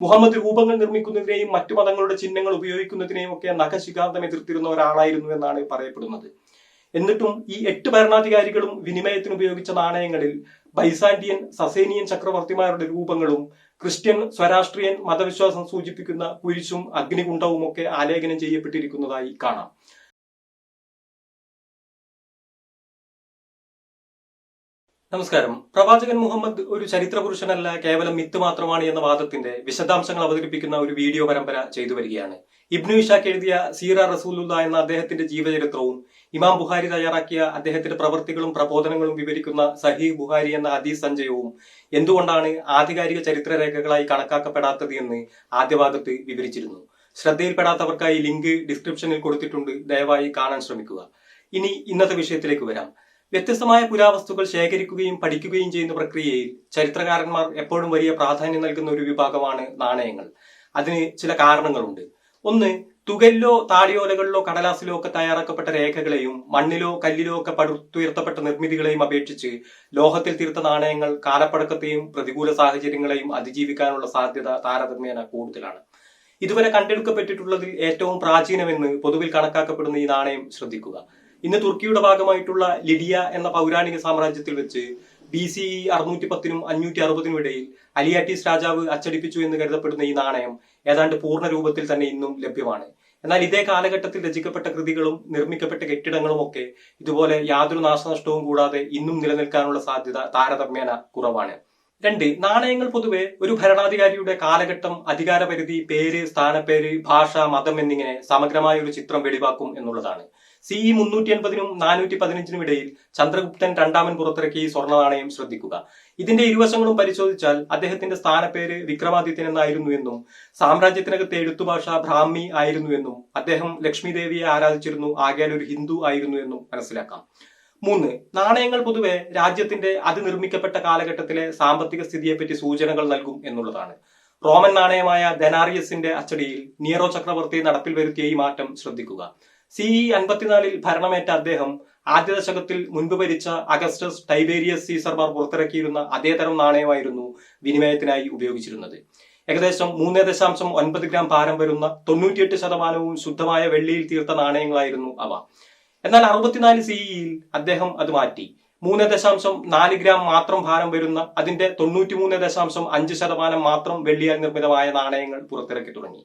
മുഹമ്മദ് രൂപങ്ങൾ നിർമ്മിക്കുന്നതിനെയും മറ്റു മതങ്ങളുടെ ചിഹ്നങ്ങൾ ഉപയോഗിക്കുന്നതിനെയും ഒക്കെ നഖശികാന്തം എതിർത്തിരുന്ന ഒരാളായിരുന്നു എന്നാണ് പറയപ്പെടുന്നത്. എന്നിട്ടും ഈ എട്ട് ഭരണാധികാരികളും വിനിമയത്തിന് ഉപയോഗിച്ച നാണയങ്ങളിൽ ബൈസാന്റിയൻ സസേനിയൻ ചക്രവർത്തിമാരുടെ രൂപങ്ങളും ക്രിസ്ത്യൻ സ്വരാഷ്ട്രീയൻ മതവിശ്വാസം സൂചിപ്പിക്കുന്ന കുരിശും അഗ്നികുണ്ഡവും ഒക്കെ ആലേഖനം ചെയ്യപ്പെട്ടിരിക്കുന്നതായി കാണാം. നമസ്കാരം. പ്രവാചകൻ മുഹമ്മദ് ഒരു ചരിത്ര പുരുഷനല്ല കേവലം മിത്ത് മാത്രമാണ് എന്ന വാദത്തിന്റെ വിശദാംശങ്ങൾ അവതരിപ്പിക്കുന്ന ഒരു വീഡിയോ പരമ്പര ചെയ്തു വരികയാണ്. ഇബ്നു ഇഷാഖ് എഴുതിയ സീറ റസൂലുള്ള എന്ന അദ്ദേഹത്തിന്റെ ജീവചരിത്രവും ഇമാം ബുഹാരി തയ്യാറാക്കിയ അദ്ദേഹത്തിന്റെ പ്രവൃത്തികളും പ്രബോധനങ്ങളും വിവരിക്കുന്ന സഹീഹ് ബുഹാരി എന്ന ഹദീസ് സഞ്ചയവും എന്തുകൊണ്ടാണ് ആധികാരിക ചരിത്രരേഖകളായി കണക്കാക്കപ്പെടാത്തത് എന്ന് ആദ്യവാദത്ത് വിവരിച്ചിരുന്നു. ശ്രദ്ധയിൽപ്പെടാത്തവർക്കായി ലിങ്ക് ഡിസ്ക്രിപ്ഷനിൽ കൊടുത്തിട്ടുണ്ട്. ദയവായി കാണാൻ ശ്രമിക്കുക. ഇനി ഇന്നത്തെ വിഷയത്തിലേക്ക് വരാം. വ്യത്യസ്തമായ പുരാവസ്തുക്കൾ ശേഖരിക്കുകയും പഠിക്കുകയും ചെയ്യുന്ന പ്രക്രിയയിൽ ചരിത്രകാരന്മാർ എപ്പോഴും വലിയ പ്രാധാന്യം നൽകുന്ന ഒരു വിഭാഗമാണ് നാണയങ്ങൾ. അതിന് ചില കാരണങ്ങളുണ്ട്. ഒന്ന് തുകലിലോ താടിയോലകളിലോ കടലാസിലോ ഒക്കെ തയ്യാറാക്കപ്പെട്ട രേഖകളെയും മണ്ണിലോ കല്ലിലോ ഒക്കെ പടുത്തുയർത്തപ്പെട്ട നിർമ്മിതികളെയും അപേക്ഷിച്ച് ലോഹത്തിൽ തീർത്ത നാണയങ്ങൾ കാലപ്പഴക്കത്തെയും പ്രതികൂല സാഹചര്യങ്ങളെയും അതിജീവിക്കാനുള്ള സാധ്യത താരതമ്യേന കൂടുതലാണ്. ഇതുവരെ കണ്ടെടുക്കപ്പെട്ടിട്ടുള്ളതിൽ ഏറ്റവും പ്രാചീനമെന്ന് പൊതുവിൽ കണക്കാക്കപ്പെടുന്ന ഈ നാണയം ശ്രദ്ധിക്കുക. ഇന്ന് തുർക്കിയുടെ ഭാഗമായിട്ടുള്ള ലിഡിയ എന്ന പൗരാണിക സാമ്രാജ്യത്തിൽ വെച്ച് ബി സി ഇ അറുന്നൂറ്റി പത്തിനും അഞ്ഞൂറ്റി അറുപതിനും ഇടയിൽ അലിയാറ്റീസ് രാജാവ് അച്ചടിപ്പിച്ചു എന്ന് കരുതപ്പെടുന്ന ഈ നാണയം ഏതാണ്ട് പൂർണ രൂപത്തിൽ തന്നെ ഇന്നും ലഭ്യമാണ്. എന്നാൽ ഇതേ കാലഘട്ടത്തിൽ രചിക്കപ്പെട്ട കൃതികളും നിർമ്മിക്കപ്പെട്ട കെട്ടിടങ്ങളും ഒക്കെ ഇതുപോലെ യാതൊരു നാശനഷ്ടവും കൂടാതെ ഇന്നും നിലനിൽക്കാനുള്ള സാധ്യത താരതമ്യേന കുറവാണ്. രണ്ട് നാണയങ്ങൾ പൊതുവെ ഒരു ഭരണാധികാരിയുടെ കാലഘട്ടം അധികാരപരിധി പേര് സ്ഥാനപ്പേര് ഭാഷ മതം എന്നിങ്ങനെ സമഗ്രമായ ഒരു ചിത്രം വെളിവാക്കും എന്നുള്ളതാണ്. സിഇ മുന്നൂറ്റി എൺപതിനും നാനൂറ്റി പതിനഞ്ചിനും ഇടയിൽ ചന്ദ്രഗുപ്തൻ രണ്ടാമൻ പുറത്തിറക്കിയ ഈ സ്വർണ നാണയം ശ്രദ്ധിക്കുക. ഇതിന്റെ ഇരുവശങ്ങളും പരിശോധിച്ചാൽ അദ്ദേഹത്തിന്റെ സ്ഥാനപ്പേര് വിക്രമാദിത്യൻ എന്നായിരുന്നു എന്നും സാമ്രാജ്യത്തിനകത്തെ എഴുത്തുഭാഷ ബ്രാഹ്മി ആയിരുന്നു എന്നും അദ്ദേഹം ലക്ഷ്മി ദേവിയെ ആരാധിച്ചിരുന്നു ആകയാൽ ഒരു ഹിന്ദു ആയിരുന്നു എന്നും മനസ്സിലാക്കാം. മൂന്ന് നാണയങ്ങൾ പൊതുവെ രാജ്യത്തിന്റെ അത് നിർമ്മിക്കപ്പെട്ട കാലഘട്ടത്തിലെ സാമ്പത്തിക സ്ഥിതിയെപ്പറ്റി സൂചനകൾ നൽകും എന്നുള്ളതാണ്. റോമൻ നാണയമായ ധനാറിയസിന്റെ അച്ചടിയിൽ നിയറോ ചക്രവർത്തി നടപ്പിൽ വരുത്തിയ ഈ മാറ്റം ശ്രദ്ധിക്കുക. സിഇ അൻപത്തിനാലിൽ ഭരണമേറ്റ അദ്ദേഹം ആദ്യ ദശകത്തിൽ മുൻപ് ഭരിച്ച അഗസ്റ്റസ് ടൈബേരിയസ് സീസർമാർ പുറത്തിറക്കിയിരുന്ന അതേതരം നാണയമായിരുന്നു വിനിമയത്തിനായി ഉപയോഗിച്ചിരുന്നത്. ഏകദേശം മൂന്ന് ദശാംശം ഒൻപത് ഗ്രാം ഭാരം വരുന്ന തൊണ്ണൂറ്റിയെട്ട് ശതമാനവും ശുദ്ധമായ വെള്ളിയിൽ തീർത്ത നാണയങ്ങളായിരുന്നു അവ. എന്നാൽ അറുപത്തിനാല് സിഇയിൽ അദ്ദേഹം അത് മാറ്റി. മൂന്ന് ദശാംശം നാല് ഗ്രാം മാത്രം ഭാരം വരുന്ന അതിന്റെ തൊണ്ണൂറ്റിമൂന്ന് ദശാംശം അഞ്ച് ശതമാനം മാത്രം വെള്ളിയാൽ നിർമ്മിതമായ നാണയങ്ങൾ പുറത്തിറക്കി തുടങ്ങി.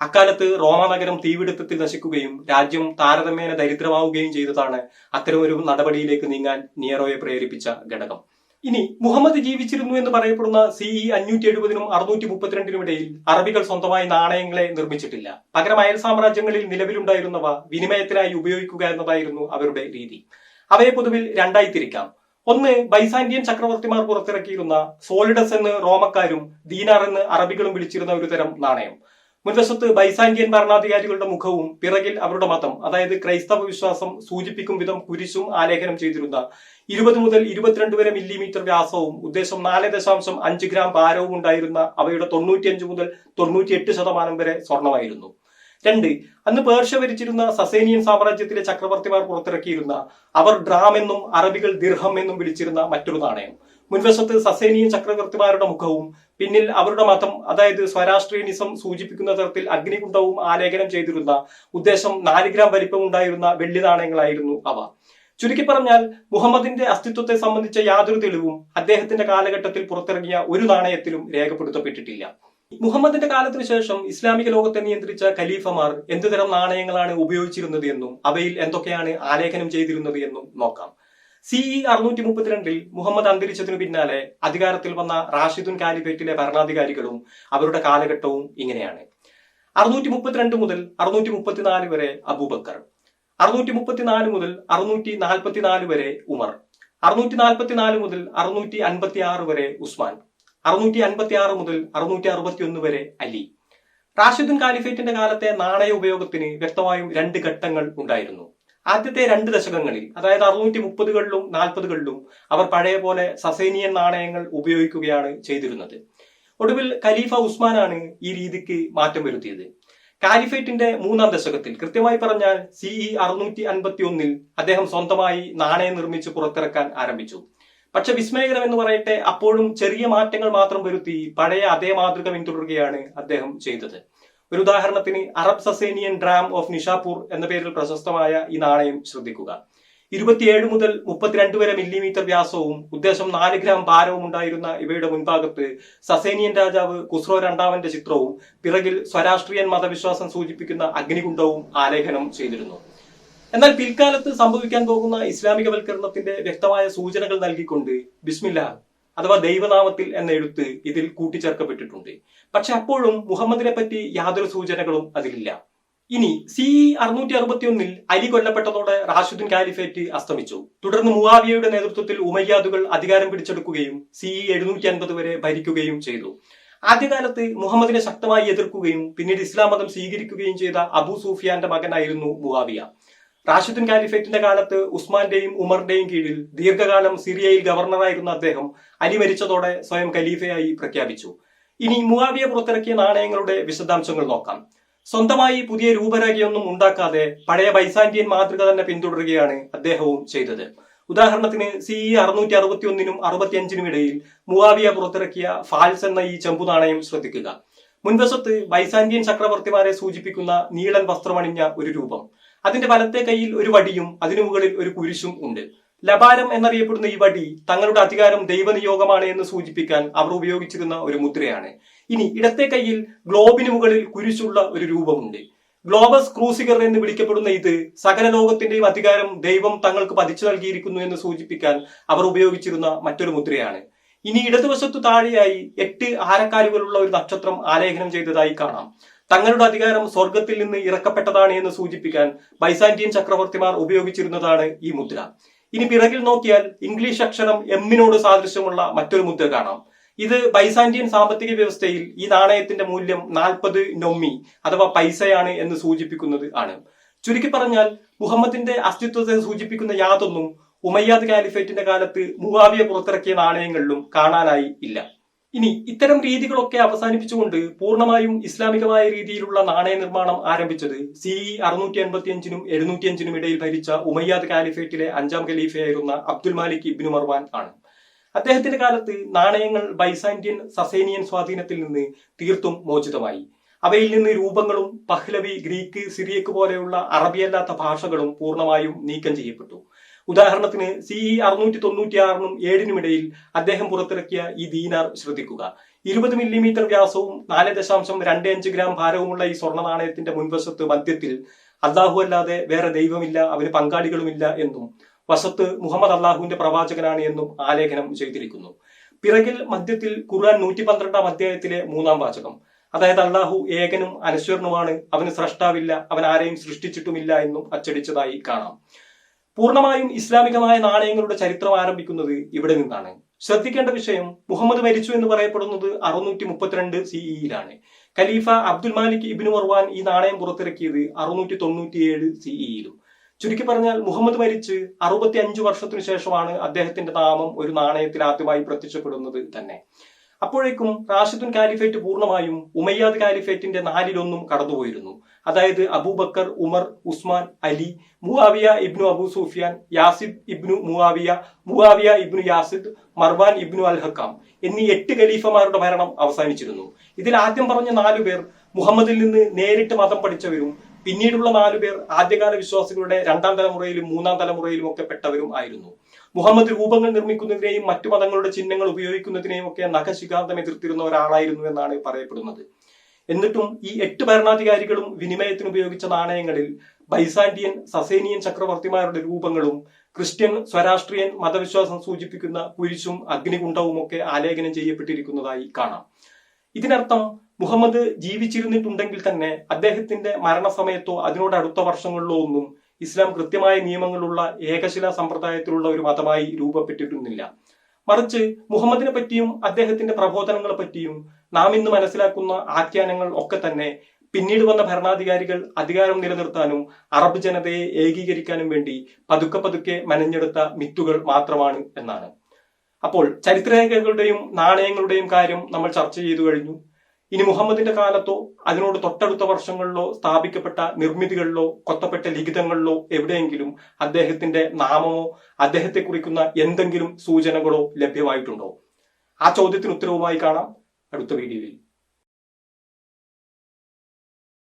അക്കാലത്ത് റോമ നഗരം തീപിടുത്തത്തിൽ നശിക്കുകയും രാജ്യം താരതമ്യേന ദരിദ്രമാവുകയും ചെയ്തതാണ് അത്തരമൊരു നടപടിയിലേക്ക് നീങ്ങാൻ നിയറോയെ പ്രേരിപ്പിച്ച ഘടകം. ഇനി മുഹമ്മദ് ജീവിച്ചിരുന്നു എന്ന് പറയപ്പെടുന്ന സിഇ അഞ്ഞൂറ്റി എഴുപതിനും അറുന്നൂറ്റി മുപ്പത്തിരണ്ടിനും ഇടയിൽ അറബികൾ സ്വന്തമായി നാണയങ്ങളെ നിർമ്മിച്ചിട്ടില്ല. പകരം അയൽ സാമ്രാജ്യങ്ങളിൽ നിലവിലുണ്ടായിരുന്നവ വിനിമയത്തിനായി ഉപയോഗിക്കുക എന്നതായിരുന്നു അവരുടെ രീതി. അവയെ പൊതുവിൽ രണ്ടായി തിരിക്കാം. ഒന്ന് ബൈസാന്റിയൻ ചക്രവർത്തിമാർ പുറത്തിറക്കിയിരുന്ന സോളിഡസ് എന്ന് റോമക്കാരും ദീനാർ എന്ന് അറബികളും വിളിച്ചിരുന്ന ഒരു തരം നാണയം. മുൻവശത്ത് ബൈസാന്റിയൻ ഭരണാധികാരികളുടെ മുഖവും പിറകിൽ അവരുടെ മതം അതായത് ക്രൈസ്തവ വിശ്വാസം സൂചിപ്പിക്കും വിധം കുരിശും ആലേഖനം ചെയ്തിരുന്ന ഇരുപത് മുതൽ ഇരുപത്തിരണ്ട് വരെ മില്ലിമീറ്റർ വ്യാസവും ഉദ്ദേശം നാല് ദശാംശം അഞ്ച് ഗ്രാം ഭാരവും ഉണ്ടായിരുന്ന അവയുടെ തൊണ്ണൂറ്റിയഞ്ച് മുതൽ തൊണ്ണൂറ്റിയെട്ട് ശതമാനം വരെ സ്വർണമായിരുന്നു. രണ്ട് അന്ന് പേർഷ്യ ഭരിച്ചിരുന്ന സസേനിയൻ സാമ്രാജ്യത്തിലെ ചക്രവർത്തിമാർ പുറത്തിറക്കിയിരുന്ന അവർ ഡ്രാം എന്നും അറബികൾ ദിർഹം എന്നും വിളിച്ചിരുന്ന മറ്റൊരു നാണയം. മുൻവശത്ത് സസേനിയൻ ചക്രവർത്തിമാരുടെ മുഖവും പിന്നിൽ അവരുടെ മതം അതായത് സ്വരാഷ്ട്രീയനിസം സൂചിപ്പിക്കുന്ന തരത്തിൽ അഗ്നികുണ്ഡവും ആലേഖനം ചെയ്തിരുന്ന ഉദ്ദേശം നാല് ഗ്രാം വലിപ്പം ഉണ്ടായിരുന്ന വെള്ളി നാണയങ്ങളായിരുന്നു അവ. ചുരുക്കി പറഞ്ഞാൽ മുഹമ്മദിന്റെ അസ്തിത്വത്തെ സംബന്ധിച്ച യാതൊരു തെളിവും അദ്ദേഹത്തിന്റെ കാലഘട്ടത്തിൽ പുറത്തിറങ്ങിയ ഒരു നാണയത്തിലും രേഖപ്പെടുത്തപ്പെട്ടിട്ടില്ല. മുഹമ്മദിന്റെ കാലത്തിനു ശേഷം ഇസ്ലാമിക ലോകത്തെ നിയന്ത്രിച്ച ഖലീഫമാർ എന്തുതരം നാണയങ്ങളാണ് ഉപയോഗിച്ചിരുന്നത് എന്നും അവയിൽ എന്തൊക്കെയാണ് ആലേഖനം ചെയ്തിരുന്നത് എന്നും നോക്കാം. സിഇ അറുന്നൂറ്റി മുപ്പത്തിരണ്ടിൽ മുഹമ്മദ് അന്തരിച്ചതിനു പിന്നാലെ അധികാരത്തിൽ വന്ന റാഷിദുൻ കാലിബേറ്റിലെ ഭരണാധികാരികളും അവരുടെ കാലഘട്ടവും ഇങ്ങനെയാണ്. അറുന്നൂറ്റി മുപ്പത്തിരണ്ട് മുതൽ അറുന്നൂറ്റി മുപ്പത്തിനാല് വരെ അബൂബക്കർ അറുന്നൂറ്റി മുപ്പത്തിനാല് മുതൽ അറുന്നൂറ്റി നാൽപ്പത്തിനാല് വരെ ഉമർ അറുന്നൂറ്റി നാൽപ്പത്തിനാല് മുതൽ അറുന്നൂറ്റി അൻപത്തി ആറ് വരെ ഉസ്മാൻ അറുന്നൂറ്റി അൻപത്തി ആറ് മുതൽ അറുന്നൂറ്റി അറുപത്തി ഒന്ന് വരെ അലി. റാഷിദുൻ കാലിഫേറ്റിന്റെ കാലത്തെ നാണയ ഉപയോഗത്തിന് വ്യക്തമായും രണ്ട് ഘട്ടങ്ങൾ ഉണ്ടായിരുന്നു. ആദ്യത്തെ രണ്ട് ദശകങ്ങളിൽ അതായത് അറുന്നൂറ്റി മുപ്പതുകളിലും നാൽപ്പതുകളിലും അവർ പഴയ പോലെ സസേനിയൻ നാണയങ്ങൾ ഉപയോഗിക്കുകയാണ് ചെയ്തിരുന്നത്. ഒടുവിൽ ഖലീഫ ഉസ്മാനാണ് ഈ രീതിക്ക് മാറ്റം വരുത്തിയത്. കാലിഫേറ്റിന്റെ മൂന്നാം ദശകത്തിൽ കൃത്യമായി പറഞ്ഞാൽ സിഇ അറുന്നൂറ്റി അൻപത്തി ഒന്നിൽ അദ്ദേഹം സ്വന്തമായി നാണയം നിർമ്മിച്ച് പുറത്തിറക്കാൻ ആരംഭിച്ചു. പക്ഷെ വിസ്മയകരം എന്ന് പറയട്ടെ അപ്പോഴും ചെറിയ മാറ്റങ്ങൾ മാത്രം വരുത്തി പഴയ അതേ മാതൃക പിന്തുടരുകയാണ് അദ്ദേഹം ചെയ്തത്. ഒരു ഉദാഹരണത്തിന് അറബ് സസേനിയൻ ഡ്രാം ഓഫ് നിഷാപൂർ എന്ന പേരിൽ പ്രശസ്തമായ ഈ നാണയം ശ്രദ്ധിക്കുക. ഇരുപത്തിയേഴ് മുതൽ മുപ്പത്തിരണ്ട് വരെ മില്ലിമീറ്റർ വ്യാസവും ഉദ്ദേശം നാല് ഗ്രാം ഭാരവും ഉണ്ടായിരുന്ന ഇവയുടെ മുൻഭാഗത്ത് സസേനിയൻ രാജാവ് കുസ്രോ രണ്ടാമന്റെ ചിത്രവും പിറകിൽ സ്വരാഷ്ട്രീയൻ മതവിശ്വാസം സൂചിപ്പിക്കുന്ന അഗ്നികുണ്ഡവും ആലേഖനം ചെയ്തിരുന്നു. എന്നാൽ പിൽക്കാലത്ത് സംഭവിക്കാൻ പോകുന്ന ഇസ്ലാമികവൽക്കരണത്തിന്റെ വ്യക്തമായ സൂചനകൾ നൽകിക്കൊണ്ട് ബിസ്മില്ല അഥവാ ദൈവനാമത്തിൽ എന്ന എഴുത്ത് ഇതിൽ കൂട്ടിച്ചേർക്കപ്പെട്ടിട്ടുണ്ട്. പക്ഷെ അപ്പോഴും മുഹമ്മദിനെ പറ്റി യാതൊരു സൂചനകളും അതിലില്ല. ഇനി സി അറുന്നൂറ്റി അറുപത്തിയൊന്നിൽ അലി കൊല്ലപ്പെട്ടതോടെ റാഷിദുൻ കാലിഫേറ്റ് അസ്തമിച്ചു. തുടർന്ന് മുവാവിയയുടെ നേതൃത്വത്തിൽ ഉമയ്യാദുകൾ അധികാരം പിടിച്ചെടുക്കുകയും സി എഴുന്നൂറ്റി അൻപത് വരെ ഭരിക്കുകയും ചെയ്തു. ആദ്യകാലത്ത് മുഹമ്മദിനെ ശക്തമായി എതിർക്കുകയും പിന്നീട് ഇസ്ലാം മതം സ്വീകരിക്കുകയും ചെയ്ത അബു സൂഫിയാന്റെ മകനായിരുന്നു മുവാവിയ. റാഷിദുൻ കാലിഫേറ്റിന്റെ കാലത്ത് ഉസ്മാന്റെയും ഉമറിന്റെയും കീഴിൽ ദീർഘകാലം സിറിയയിൽ ഗവർണറായിരുന്ന അദ്ദേഹം അലി മരിച്ചതോടെ സ്വയം ഖലീഫയായി പ്രഖ്യാപിച്ചു. ഇനി മുവാവിയ പുറത്തിറക്കിയ നാണയങ്ങളുടെ വിശദാംശങ്ങൾ നോക്കാം. സ്വന്തമായി പുതിയ രൂപരേഖയൊന്നും ഉണ്ടാക്കാതെ പഴയ ബൈസാന്റിയൻ മാതൃക തന്നെ പിന്തുടരുകയാണ് അദ്ദേഹവും ചെയ്തത്. ഉദാഹരണത്തിന് സി ഇ അറുന്നൂറ്റി അറുപത്തി ഒന്നിനും അറുപത്തിയഞ്ചിനും ഇടയിൽ മുവാവിയ പുറത്തിറക്കിയ ഫാൽസ് എന്ന ഈ ചെമ്പു നാണയം ശ്രദ്ധിക്കുക. മുൻവശത്ത് ബൈസാന്റിയൻ ചക്രവർത്തിമാരെ സൂചിപ്പിക്കുന്ന നീളൻ വസ്ത്രമണിഞ്ഞ ഒരു രൂപം. അതിന്റെ വലത്തെ കയ്യിൽ ഒരു വടിയും അതിനു മുകളിൽ ഒരു കുരിശും ഉണ്ട്. ലബാരം എന്നറിയപ്പെടുന്ന ഈ വടി തങ്ങളുടെ അധികാരം ദൈവനിയോഗമാണ് എന്ന് സൂചിപ്പിക്കാൻ അവർ ഉപയോഗിച്ചിരുന്ന ഒരു മുദ്രയാണ്. ഇനി ഇടത്തെ കയ്യിൽ ഗ്ലോബിന് മുകളിൽ കുരിശുള്ള ഒരു രൂപമുണ്ട്. ഗ്ലോബസ് ക്രൂസിഗർ എന്ന് വിളിക്കപ്പെടുന്ന ഇത് സകല ലോകത്തിന്റെയും അധികാരം ദൈവം തങ്ങൾക്ക് പതിച്ചു നൽകിയിരിക്കുന്നു എന്ന് സൂചിപ്പിക്കാൻ അവർ ഉപയോഗിച്ചിരുന്ന മറ്റൊരു മുദ്രയാണ്. ഇനി ഇടതുവശത്തു താഴെയായി എട്ട് ആരക്കാലുകളുള്ള ഒരു നക്ഷത്രം ആലേഖനം ചെയ്തതായി കാണാം. തങ്ങളുടെ അധികാരം സ്വർഗത്തിൽ നിന്ന് ഇറക്കപ്പെട്ടതാണ് എന്ന് സൂചിപ്പിക്കാൻ ബൈസാന്റിയൻ ചക്രവർത്തിമാർ ഉപയോഗിച്ചിരുന്നതാണ് ഈ മുദ്ര. ഇനി പിറകിൽ നോക്കിയാൽ ഇംഗ്ലീഷ് അക്ഷരം എമ്മിനോട് സാദൃശ്യമുള്ള മറ്റൊരു മുദ്ര കാണാം. ഇത് ബൈസാന്റിയൻ സാമ്പത്തിക വ്യവസ്ഥയിൽ ഈ നാണയത്തിന്റെ മൂല്യം നാൽപ്പത് നൊമ്മി അഥവാ പൈസയാണ് എന്ന് സൂചിപ്പിക്കുന്നത് ആണ്. ചുരുക്കി പറഞ്ഞാൽ മുഹമ്മദിന്റെ അസ്തിത്വത്തെ സൂചിപ്പിക്കുന്ന യാതൊന്നും ഉമയ്യാദ് കാലിഫേറ്റിന്റെ കാലത്ത് മുവാവിയ പുറത്തിറക്കിയ നാണയങ്ങളിലും കാണാനായി ഇല്ല. ഇനി ഇത്തരം രീതികളൊക്കെ അവസാനിപ്പിച്ചുകൊണ്ട് പൂർണമായും ഇസ്ലാമികമായ രീതിയിലുള്ള നാണയ നിർമ്മാണം ആരംഭിച്ചത് സി ഇ അറുന്നൂറ്റി അൻപത്തി അഞ്ചിനും എഴുന്നൂറ്റി അഞ്ചിനും ഇടയിൽ ഭരിച്ച ഉമയ്യാദ് കാലിഫേറ്റിലെ അഞ്ചാം ഖലീഫയായിരുന്ന അബ്ദുൽ മാലിക് ഇബ്നു മർവാൻ ആണ്. അദ്ദേഹത്തിന്റെ കാലത്ത് നാണയങ്ങൾ ബൈസാന്റിയൻ സസേനിയൻ സ്വാധീനത്തിൽ നിന്ന് തീർത്തും മോചിതമായി. അവയിൽ നിന്ന് രൂപങ്ങളും പഹ്ലവി ഗ്രീക്ക് സിറിയക്ക് പോലെയുള്ള അറബിയല്ലാത്ത ഭാഷകളും പൂർണമായും നീക്കം ചെയ്യപ്പെട്ടു. ഉദാഹരണത്തിന് സി ഇ അറുന്നൂറ്റി തൊണ്ണൂറ്റി ആറിനും ഏഴിനും ഇടയിൽ അദ്ദേഹം പുറത്തിറക്കിയ ഈ ദീനാർ ശ്രദ്ധിക്കുക. ഇരുപത് മില്ലിമീറ്റർ വ്യാസവും നാല് ദശാംശം രണ്ട് അഞ്ച് ഗ്രാം ഭാരവുമുള്ള ഈ സ്വർണ നാണയത്തിന്റെ മുൻവശത്ത് മധ്യത്തിൽ അള്ളാഹു അല്ലാതെ വേറെ ദൈവമില്ല അവന് പങ്കാളികളുമില്ല എന്നും വശത്ത് മുഹമ്മദ് അള്ളാഹുവിന്റെ പ്രവാചകനാണ് എന്നും ആലേഖനം ചെയ്തിരിക്കുന്നു. പിറകിൽ മധ്യത്തിൽ ഖുർആൻ നൂറ്റി പന്ത്രണ്ടാം അധ്യായത്തിലെ മൂന്നാം വാചകം. അതായത് അള്ളാഹു ഏകനും അനശ്വരനുമാണ് അവന് സ്രഷ്ടാവില്ല അവൻ ആരെയും സൃഷ്ടിച്ചിട്ടുമില്ല എന്നും അച്ചടിച്ചതായി കാണാം. പൂർണമായും ഇസ്ലാമികമായ നാണയങ്ങളുടെ ചരിത്രം ആരംഭിക്കുന്നത് ഇവിടെ നിന്നാണ്. ശ്രദ്ധിക്കേണ്ട വിഷയം മുഹമ്മദ് മരിച്ചു എന്ന് പറയപ്പെടുന്നത് അറുന്നൂറ്റി മുപ്പത്തിരണ്ട് സിഇയിലാണ് ഖലീഫ അബ്ദുൽ മാലിക് ഇബിനു മർവാൻ ഈ നാണയം പുറത്തിറക്കിയത് അറുന്നൂറ്റി തൊണ്ണൂറ്റിയേഴ് സിഇയിലും ചുരുക്കി പറഞ്ഞാൽ മുഹമ്മദ് മരിച്ച് അറുപത്തി അഞ്ചു വർഷത്തിനു ശേഷമാണ് അദ്ദേഹത്തിന്റെ നാമം ഒരു നാണയത്തിൽ ആദ്യമായി പ്രത്യക്ഷപ്പെടുന്നത് തന്നെ. അപ്പോഴേക്കും റാഷിദുൻ കാലിഫേറ്റ് പൂർണമായും ഉമയ്യാദ് കാലിഫേറ്റിന്റെ നാലിലൊന്നും കടന്നുപോയിരുന്നു. അതായത് Abu Bakr Umar Usman Ali Muawiya ibn Abu Sufyan Yazid ibn Muawiya Muawiya ibn Yazid Marwan ibn al Hakam എന്നീ എട്ട് ഖലീഫമാരുടെ ഭരണം അവസാനിച്ചിരുന്നു. ഇതിൽ ആദ്യം പറഞ്ഞ നാലു പേർ മുഹമ്മദിൽ നിന്ന് നേരിട്ട് മതം പഠിച്ചവരും പിന്നീടുള്ള നാലു പേർ ആദ്യകാല വിശ്വാസികളുടെ രണ്ടാം തലമുറയിലും മൂന്നാം തലമുറയിലും ഒക്കെ പെട്ടവരും ആയിരുന്നു. മുഹമ്മദ് രൂപങ്ങൾ നിർമ്മിക്കുന്നതിനെയും മറ്റു മതങ്ങളുടെ ചിഹ്നങ്ങൾ ഉപയോഗിക്കുന്നതിനെയും ഒക്കെ നഖശികാന്തം എതിർത്തിരുന്ന ഒരാളായിരുന്നു എന്നാണ് പറയപ്പെടുന്നത്. എന്നിട്ടും ഈ എട്ട് ഭരണാധികാരികളും വിനിമയത്തിന് ഉപയോഗിച്ച നാണയങ്ങളിൽ ബൈസാന്റിയൻ സസേനിയൻ ചക്രവർത്തിമാരുടെ രൂപങ്ങളും ക്രിസ്ത്യൻ സ്വരാഷ്ട്രീയൻ മതവിശ്വാസം സൂചിപ്പിക്കുന്ന കുരിശും അഗ്നികുണ്ഡവും ഒക്കെ ആലേഖനം ചെയ്യപ്പെട്ടിരിക്കുന്നതായി കാണാം. ഇതിനർത്ഥം മുഹമ്മദ് ജീവിച്ചിരുന്നിട്ടുണ്ടെങ്കിൽ തന്നെ അദ്ദേഹത്തിന്റെ മരണസമയത്തോ അതിനോട് അടുത്ത വർഷങ്ങളിലോ ഒന്നും ഇസ്ലാം കൃത്യമായ നിയമങ്ങളുള്ള ഏകശില സമ്പ്രദായത്തിലുള്ള ഒരു മതമായി രൂപപ്പെട്ടിരുന്നില്ല. മറിച്ച് മുഹമ്മദിനെ പറ്റിയും അദ്ദേഹത്തിന്റെ പ്രബോധനങ്ങളെ പറ്റിയും നാം ഇന്ന് മനസ്സിലാക്കുന്ന ആഖ്യാനങ്ങൾ ഒക്കെ തന്നെ പിന്നീട് വന്ന ഭരണാധികാരികൾ അധികാരം നിലനിർത്താനും അറബ് ജനതയെ ഏകീകരിക്കാനും വേണ്ടി പതുക്കെ പതുക്കെ മെനഞ്ഞെടുത്ത മിത്തുകൾ മാത്രമാണ് എന്നാണ്. അപ്പോൾ ചരിത്രരേഖകളുടെയും നാണയങ്ങളുടെയും കാര്യം നമ്മൾ ചർച്ച ചെയ്തു കഴിഞ്ഞു. ഇനി മുഹമ്മദിന്റെ കാലത്തോ അതിനോട് തൊട്ടടുത്ത വർഷങ്ങളിലോ സ്ഥാപിക്കപ്പെട്ട നിർമ്മിതികളിലോ കൊത്തപ്പെട്ട ലിഖിതങ്ങളിലോ എവിടെയെങ്കിലും അദ്ദേഹത്തിന്റെ നാമമോ അദ്ദേഹത്തെ കുറിക്കുന്ന എന്തെങ്കിലും സൂചനകളോ ലഭ്യമായിട്ടുണ്ടോ? ആ ചോദ്യത്തിന് ഉത്തരവുമായി കാണാം. അടുത്ത വീഡിയോയിൽ.